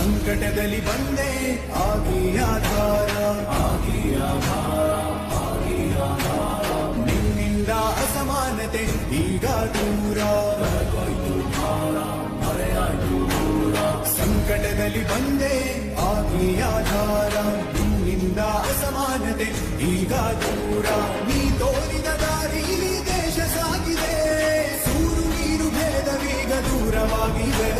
ಸಂಕಟದಲ್ಲಿ ಬಂದೆ, ಆಗಿ ಆಧಾರ ಆಗಿ ಆಧಾರ ಆಗಿ ಆಧಾರ. ನಿನ್ನಿಂದ ಅಸಮಾನತೆ, ಈಗ ದೂರ. ಹೊರಗೋಯ್ತು ಭಾರ ಮರೆಯಾಯ್ತು ದೂರ ಸಂಕಟದಲ್ಲಿ ಬಂದೆ, ಆಗಿ ಆಧಾರ. ನಿನ್ನಿಂದ ಅಸಮಾನತೆ, ಈಗ ದೂರ. ನೀ ತೋರಿದ ದಾರಿ ದೇಶ ಸಾಗಿದೆ. ಸೂರು ನೀರು ಭೇದವೀಗ ದೂರವಾಗಿದೆ.